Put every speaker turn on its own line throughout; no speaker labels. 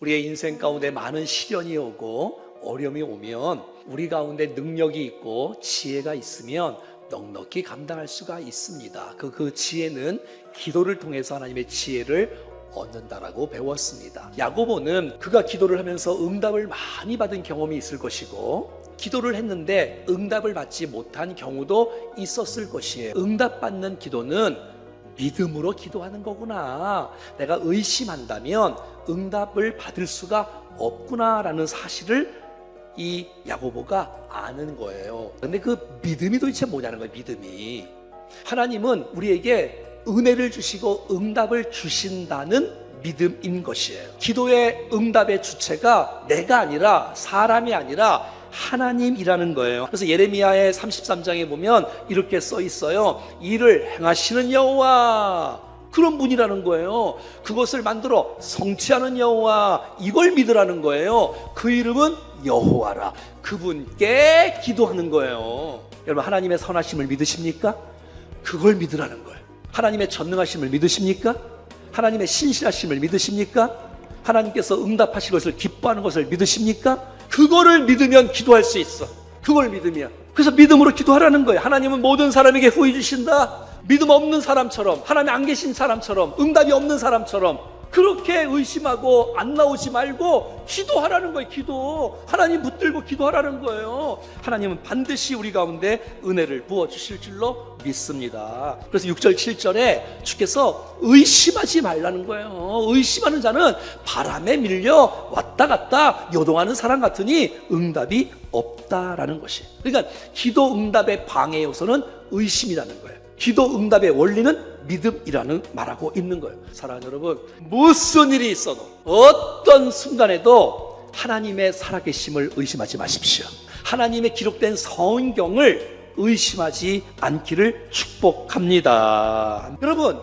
우리의 인생 가운데 많은 시련이 오고 어려움이 오면 우리 가운데 능력이 있고 지혜가 있으면 넉넉히 감당할 수가 있습니다. 그, 그 지혜는 기도를 통해서 하나님의 지혜를 얻는다라고 배웠습니다. 야고보는 그가 기도를 하면서 응답을 많이 받은 경험이 있을 것이고 기도를 했는데 응답을 받지 못한 경우도 있었을 것이에요. 응답받는 기도는 믿음으로 기도하는 거구나. 내가 의심한다면 응답을 받을 수가 없구나라는 사실을 이 야고보가 아는 거예요. 근데 그 믿음이 도대체 뭐냐는 거예요, 믿음이. 하나님은 우리에게 은혜를 주시고 응답을 주신다는 믿음인 것이에요. 기도의 응답의 주체가 내가 아니라 사람이 아니라 하나님이라는 거예요. 그래서 예레미야의 33장에 보면 이렇게 써 있어요. 이를 행하시는 여호와 그런 분이라는 거예요. 그것을 만들어 성취하는 여호와 이걸 믿으라는 거예요. 그 이름은 여호와라. 그분께 기도하는 거예요. 여러분 하나님의 선하심을 믿으십니까? 그걸 믿으라는 거예요. 하나님의 전능하심을 믿으십니까? 하나님의 신실하심을 믿으십니까? 하나님께서 응답하실 것을 기뻐하는 것을 믿으십니까? 그거를 믿으면 기도할 수 있어. 그걸 믿으면. 그래서 믿음으로 기도하라는 거예요. 하나님은 모든 사람에게 후히 주신다. 믿음 없는 사람처럼, 하나님 안 계신 사람처럼, 응답이 없는 사람처럼 그렇게 의심하고 안 나오지 말고 기도하라는 거예요. 기도. 하나님 붙들고 기도하라는 거예요. 하나님은 반드시 우리 가운데 은혜를 부어 주실 줄로 믿습니다. 그래서 6절 7절에 주께서 의심하지 말라는 거예요. 의심하는 자는 바람에 밀려 왔다 갔다 요동하는 사람 같으니 응답이 없다라는 것이. 그러니까 기도 응답의 방해 요소는 의심이라는 거예요. 기도 응답의 원리는 믿음이라는 말하고 있는 거예요. 사랑하는 여러분, 무슨 일이 있어도 어떤 순간에도 하나님의 살아계심을 의심하지 마십시오. 하나님의 기록된 성경을 의심하지 않기를 축복합니다. 여러분,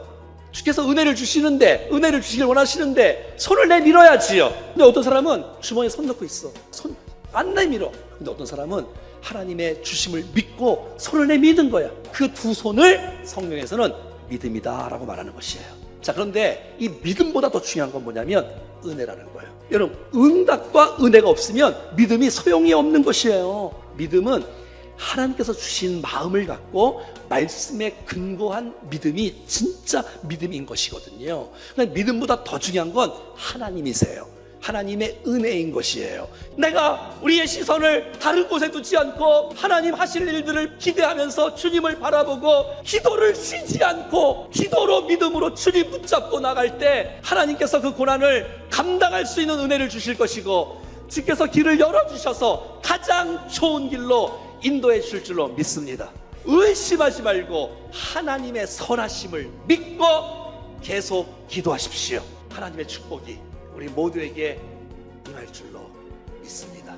주께서 은혜를 주시는데 은혜를 주시길 원하시는데 손을 내밀어야지요. 근데 어떤 사람은 주머니에 손 넣고 있어. 손 안 내밀어. 근데 어떤 사람은 하나님의 주심을 믿고 손을 내미는 거야. 그 두 손을 성경에서는 믿음이다 라고 말하는 것이에요. 자, 그런데 이 믿음보다 더 중요한 건 뭐냐면 은혜라는 거예요. 여러분, 응답과 은혜가 없으면 믿음이 소용이 없는 것이에요. 믿음은 하나님께서 주신 마음을 갖고 말씀에 근거한 믿음이 진짜 믿음인 것이거든요. 그러니까 믿음보다 더 중요한 건 하나님이세요. 하나님의 은혜인 것이에요. 내가 우리의 시선을 다른 곳에 두지 않고 하나님 하실 일들을 기대하면서 주님을 바라보고 기도를 쉬지 않고 기도로 믿음으로 주님 붙잡고 나갈 때 하나님께서 그 고난을 감당할 수 있는 은혜를 주실 것이고 주께서 길을 열어주셔서 가장 좋은 길로 인도해 주실 줄로 믿습니다. 의심하지 말고 하나님의 선하심을 믿고 계속 기도하십시오. 하나님의 축복이 우리 모두에게 임할 줄로 믿습니다.